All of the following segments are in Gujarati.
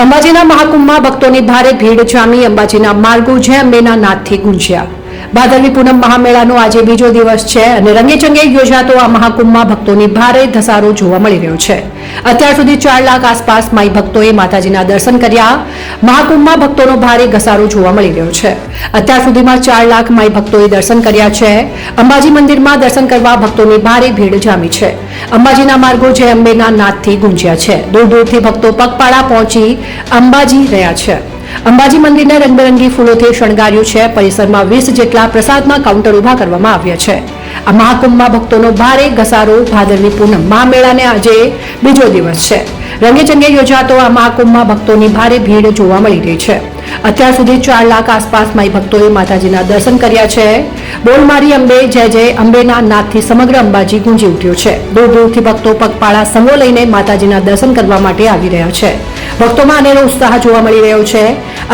અંબાજીના મહાકુંભમાં ભક્તોની ભારે ભીડ જામી અંબાજીના માર્ગો જય અંબેના નાદથી ગુંજ્યા. ભાદરવી પૂનમ મહામેળાનો આજે બીજો દિવસ છે અને રંગેચંગે યોજાતો આ મહાકુંભમાં ભક્તોની ભારે ધસારો જોવા મળી રહ્યો છે. અત્યાર સુધી ચાર લાખ આસપાસ માઈ ભક્તોએ માતાજીના દર્શન કર્યા. મહાકુંભમાં ભક્તોનો ભારે ઘસારો જોવા મળી રહ્યો છે. અત્યાર સુધીમાં ચાર લાખ માઈ ભક્તોએ દર્શન કર્યા છે. અંબાજી મંદિરમાં દર્શન કરવા ભક્તોની ભારે ભીડ જામી છે. અંબાજીના માર્ગો જય અંબેના નાદથી ગુંજ્યા છે. દૂર દૂરથી ભક્તો પગપાળા પહોંચી અંબાજી રહ્યા છે. અંબાજી મંદિરને રંગબેરંગી ફૂલોથી શણગાર્યું છે. પરિસરમાં વીસ જેટલા પ્રસાદના કાઉન્ટર ઊભા કરવામાં આવ્યા છે. આ મહાકુંભમાં ભક્તોનો ભારે ઘસારો, ભાદરવી પૂનમ મહામેળાને આજે બીજો દિવસ છે. રંગેચંગે યોજાતો આ મહાકુંભમાં ભક્તોની ભારે ભીડ જોવા મળી રહી છે. અત્યાર સુધી ચાર લાખ આસપાસ માઈ ભક્તોએ માતાજીના દર્શન કર્યા છે. બોલમારી અંબે, જય જય અંબેના નાદથી સમગ્ર અંબાજી ગુંજી ઉઠ્યો છે. દૂર દૂરથી ભક્તો પગપાળા સંગો લઈને માતાજીના દર્શન કરવા માટે આવી રહ્યા છે. ભક્તોમાં અનેરો ઉત્સાહ જોવા મળી રહ્યો છે.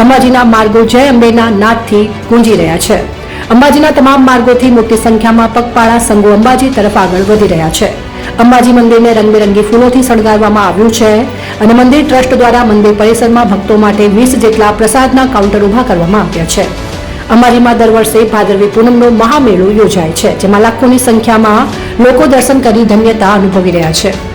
અંબાજીના માર્ગો જય અંબેના નાદથી ગુંજી રહ્યા છે. અંબાજીના તમામ માર્ગોથી મોટી સંખ્યામાં પગપાળા સંઘો અંબાજી તરફ આગળ વધી રહ્યા છે. અંબાજી મંદિરને રંગબેરંગી ફૂલોથી શણગારવામાં આવ્યું છે અને મંદિર ટ્રસ્ટ દ્વારા મંદિર પરિસરમાં ભક્તો માટે વીસ જેટલા પ્રસાદના કાઉન્ટર ઊભા કરવામાં આવ્યા છે. અંબાજીમાં દર વર્ષે ભાદરવી પૂનમનો મહામેળો યોજાય છે, જેમાં લાખોની સંખ્યામાં લોકો દર્શન કરી ધન્યતા અનુભવી રહ્યા છે.